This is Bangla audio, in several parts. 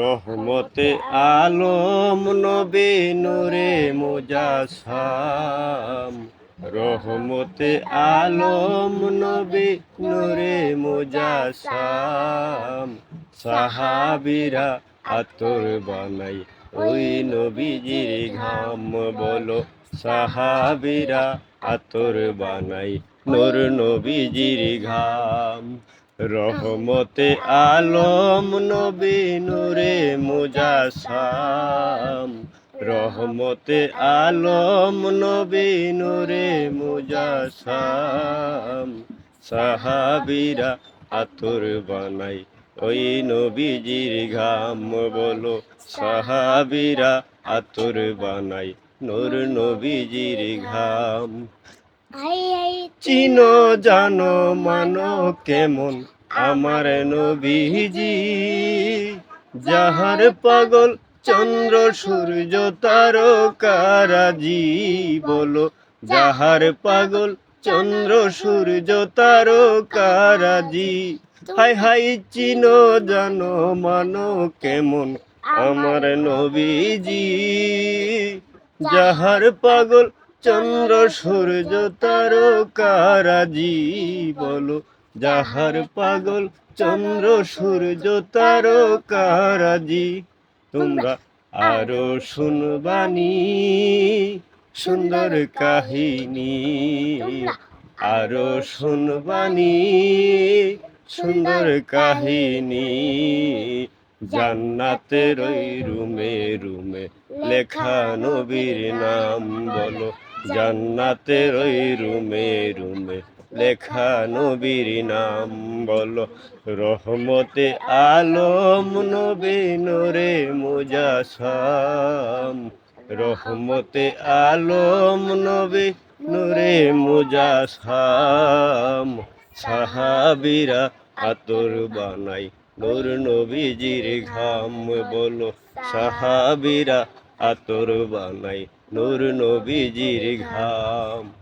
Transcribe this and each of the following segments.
রহমতে আলম নবী নূরে মুজাসাম রহমতে আলম নবী নূরে মুজাসাম সাহাবিরা আতর বানাই ওই নবীজির ঘাম বলো। সাহাবিরা আতর বানাই নূর নবীজির ঘাম। রহমতে আলম নবী নূরে মুজাসাম রহমতে আলম নবী নূরে মুজাসাম সাহাবিরা আতর বানাই ওই নবীজির ঘাম বলো। সাহাবিরা আতর বানাই নূর নবীজির ঘাম। চিনো জানো মানো কেমন আমার নবীজি। যাহার পাগল চন্দ্র সূর্য তারকারাজি বলো। যাহার পাগল চন্দ্র সূর্য তারকারাজি হাই হাই চিনো জানো মানো কেমন আমার নবীজি। যাহার পাগল চন্দ্র, সূর্য তারকারাজি বলো যাহার পাগল চন্দ্র, সূর্য তারকারাজি তোমরা আরও শুনবানি সুন্দর কাহিনী। আরও শুনবানি সুন্দর কাহিনী। জান্নাতের রুমে রুমে লেখা নবীর নাম বলো। জান্নাতের ওই রুমে রুমে লেখা নবীর নাম বলো। রহমতে আলম, নবী নূরে মুজাসাম। রহমতে আলম, নবী নূরে মুজাসাম। সাহাবিরা আতর বানাই নূর নবীজির ঘাম বলো। সাহাবিরা আতর বানাই নূর নবীজির ঘাম।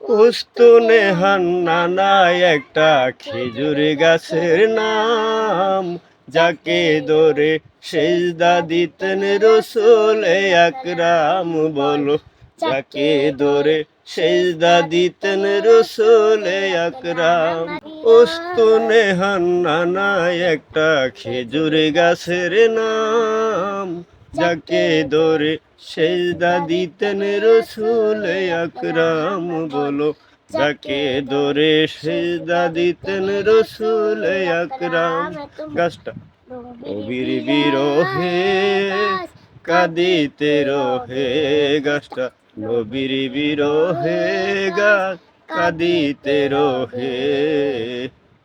উস্তুনে হান্নানায় একটা খেজুর গাছের নাম। যাকে ধরে সেজদা দিতেন রসুল আকরাম, বলো যাকে ধরে সেজদা দিতেন রসুল আকরাম। উস্তুনে হান্নানায় একটা খেজুর গাছের নাম। যাকে ধরে সেজদা দিতেন রসুল আকরাম বলো, যাকে ধরে সেজদা দিতেন রসুল আকরাম। গাছটা। কবির বিরহে, কাঁদিতে রহে গাছটা। নবীর বিরহে গাছ কাঁদিতে রহে।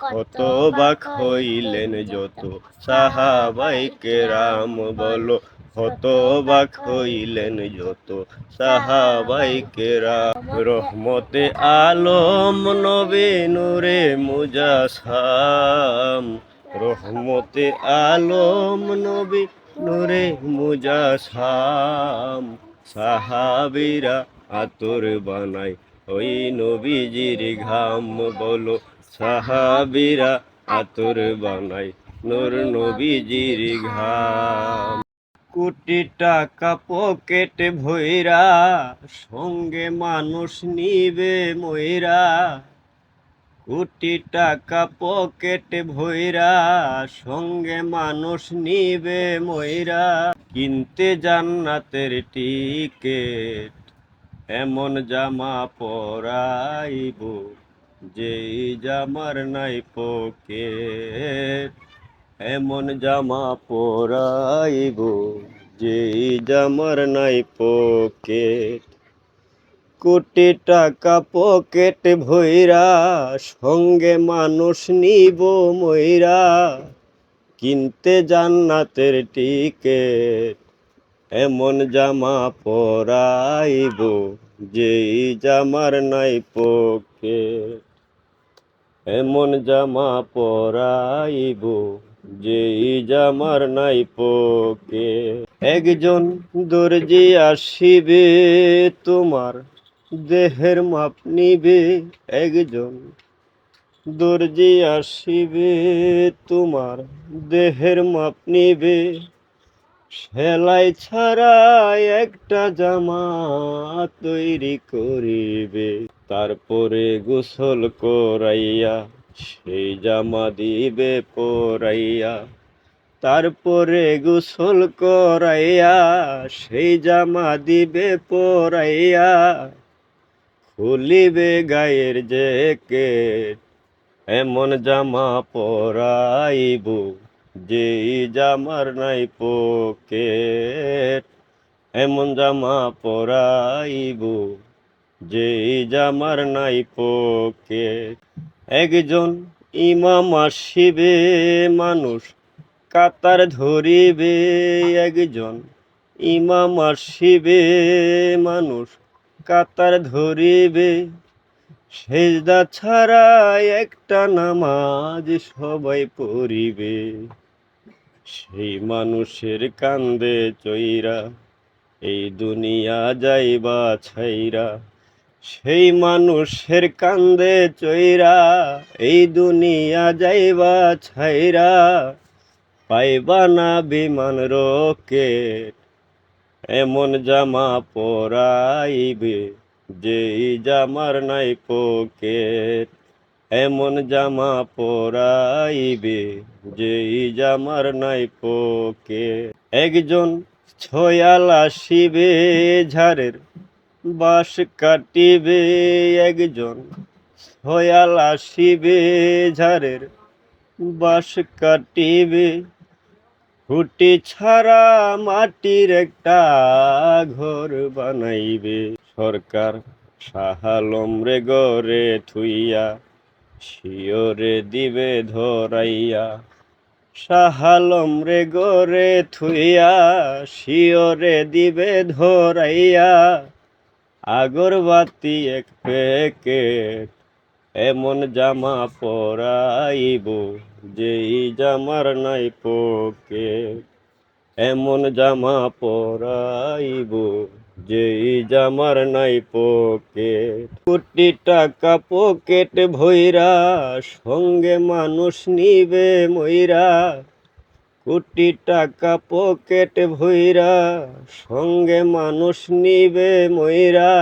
কত বাক হইলেন যত সাহাবাইকে রাম বলো কত বাক হইলেন যত সাহাবাইকে রাম রহমতে আলম নবে নূরে মুজাসাম রহমতে আলম নবী নূরে মুজাসাম সাহাবিরা আতর বানাই ওই নবীজির ঘাম বলো সাহাবিরা আতর বানাই নূর নবীজির ঘাম। কোটি টাকা পকেটে ভৈরা, সঙ্গে মানুষ নিবে ময়রা। কোটি টাকা পকেটে ভৈরা, সঙ্গে মানুষ নিবে ময়রা। কিনতে জান্নাতের টিকেট, এমন জামা পরাইব। যেই জামার নাই পকেট, এমন জামা পরাইব। যেই জামার নাই পকেট, কোটি টাকা পকেট ভৈরা, সঙ্গে মানুষ নিব ময়রা কিনতে জান্নাতের টিকেট, এমন জামা পরাইব। যেই জামার নাই পকেট। এমন জামা পরাইব, যেই জামার নাই পোকে। একজন দর্জি আসিবে, তোমার দেহের মাপ নিবে। একজন দর্জি আসিবে, তোমার দেহের মাপ নিবে। সেলাই ছাড়া একটা জামা তৈরি করিবে, তারপরে গোসল করাইয়া সেই জামা দিবে পরাইয়া, তারপরে গোসল করাইয়া সেই জামা দিবে পরাইয়া, খুলিবে গায়ের জ্যাকেট, এমন জামা পরাইব। যেই জামার নাই পকেট, এমন জামা পরাইব। যেই জামার নাই পকেট, একজন ইমাম আসিবে, মানুষ কাতার ধরিবে। একজন ইমাম আসিবে, মানুষ কাতার ধরিবে। সেজদা ছাড়া একটা নামাজ সবাই পড়িবে। সেই মানুষের কান্দে চৈরা এই দুনিয়া যাইবা ছাইরা। সেই মানুষের কান্দে চৈরা এই দুনিয়া যাইবা ছাইরা। পাইবা না বিমান রকেট, এমন জামা পরাইবে। যেই জামার নাই পকেট, এমন জামা পরাইবে। যে জামার নাই পকেট, একজন ছয়াল আসিবে, ঝাড়ের বাস কাটিবে। একজন ছয়াল আসিবে, ঝাড়ের বাস কাটিবে। হুটি ছাড়া মাটির একটা ঘর বানাইবে। সরকার সাহালম রে গরে থুইয়া শিওরে দিবে ধরাইয়া। সাহালম রে গরে থুইয়া শিওরে দিবে ধরাইয়া। আগরবাতি এক প্যাকেট এমন জামা পরাইব, যেই জামার নাই পকেট। এমন জামা পরাইব যেই জামার নাই পকেট, কোটি টাকা পকেট ভৈরা সঙ্গে মানুষ নিবে ময়রা কোটি টাকা পকেট ভৈরা সঙ্গে মানুষ নিবে ময়রা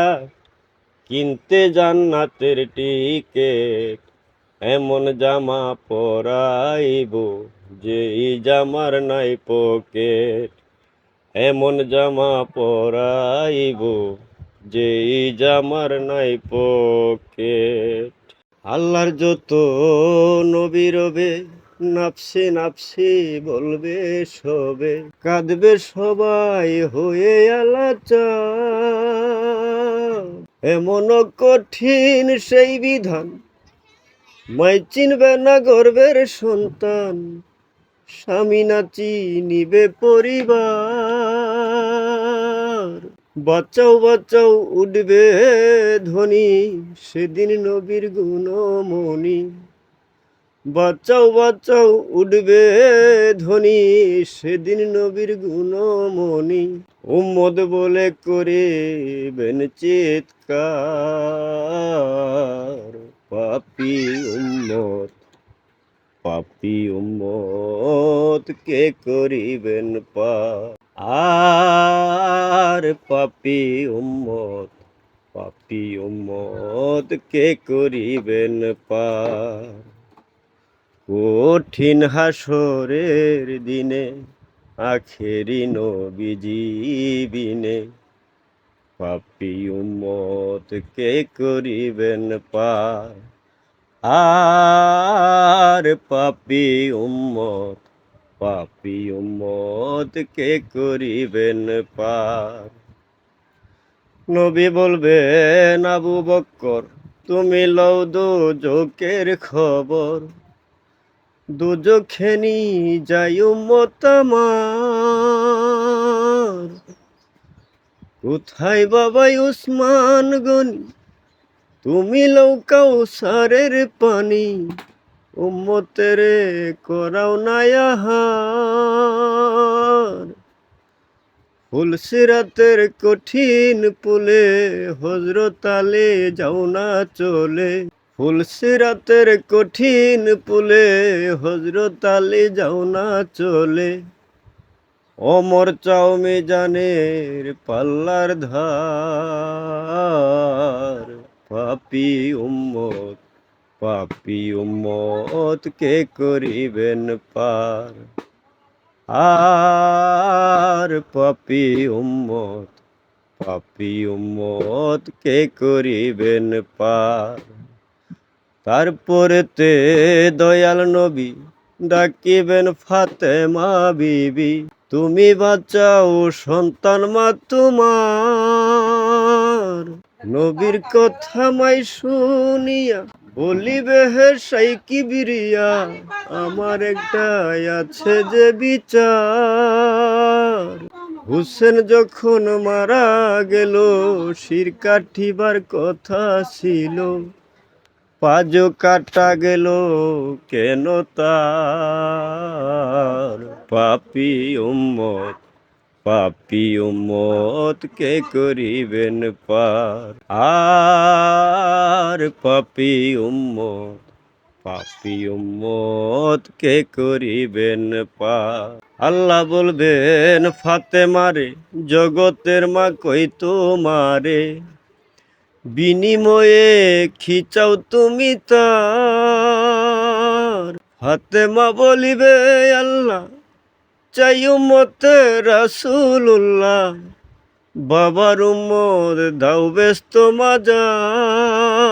কিনতে জান্নাতের টিকেট, এমন জামা পরাইব, যেই জামার নাই পকেট। এমন জামা পরাইব, যেই জামার নাই পকেট। আল্লাহর যত নবী রবে নাপসি নাপসি বলবে সবে। কাঁদবে সবাই হয়ে আলাচা এমন কঠিন সেই বিধান, মাই চিনবে না গর্বের সন্তান। স্বামী না চিনিবে পরিবার। বাচ্চাও বাচ্চাও উঠবে ধ্বনি, সেদিন নবীর গুণমণি। বাচ্চাও বাচ্চাও উঠবে ধ্বনি, সেদিন নবীর গুণমণি। উম্মদ বলে করে বেন চিৎকার, পাপি উম্মত। পাপি উম্মত কে করিবেন পা আর পাপি উম্মত পাপি উম্মত কে করিবেন পার কঠিন হাসরের দিনে আখেরি নবীজিবিনে পাপি উম্মত কে করিবেন পার আর পাপি উম্মত পাপি উম্মত কে করিবেন পার নবী বলবেন, আবু বক্কর, তুমি লও দু জোকের খবর। দুজখেনি যাই উম্মত আমার। কোথায় বাবাই উসমান গনি? তুমি লৌকাও সারের পানি। উম্মতের করাও নায়াহার ফুলসিরাতের কঠিন পুলে হজরত আলে যাও না চলে। ফুলসিরাতের কঠিন পুলে হজরত আলী যাও না চলে। অমর চাউমি জানের পাল্লার ধার। পাপি উম্মত পাপি উম্মত কে করিবেন পার। আর পাপি উম্মত পাপি উম্মত কে করিবেন পার। তারপরেতে দয়াল নবী ডাকিবেন ফাতেমা বিবি, তুমি বাঁচাও সন্তান মা তোমার। নবীর কথা মাই শুনিয়া বলিবে হে সাই কিবিরিয়া আমার একটাই আছে যে বিচার। হুসেন যখন মারা গেল, শির কাঠিবার কথা ছিল। পাজ কাটা গেল, কেন তার? পাপি উম্মত পাপি উম্মত কে করিবেন পার। আর পাপি উম্মত পাপি উম্মত কে করিবেন পার। আল্লাহ বলবেন, ফাতেমারে, জগতের মা কই তোমারে? বিনিময়ে খিচাও তুমি তার। ফাতেমা বলিবে, আল্লাহ চাই মতে রাসুল্লাহ বাবার উম্মদ দাও ব্যস্ত মাজার।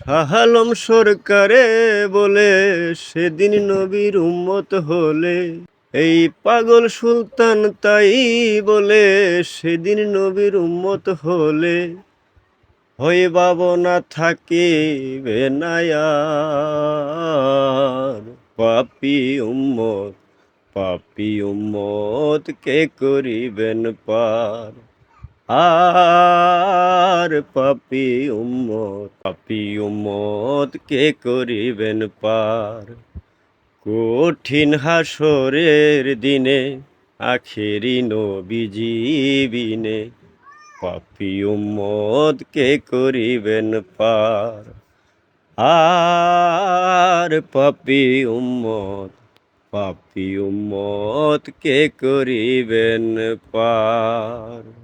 শাহালম সরকারে বলে, সেদিন নবীর উম্মত হলে এই পাগল সুলতান তাই বলে, সেদিন নবীর উম্মত হলে হই বাবনা থাকিবে নায়ার পাপি উম্মত পাপি উম্মত কে করিবেন পার? আর পাপি উম্মত পাপি উম্মত কে করিবেন পার? কঠিন হাসরের দিনে, আখেরি নবীজীবিনে পাপি উম্মত কে করিবেন পার? আর পাপি উম্মত পাপি উম্মত কে করিবেন পার।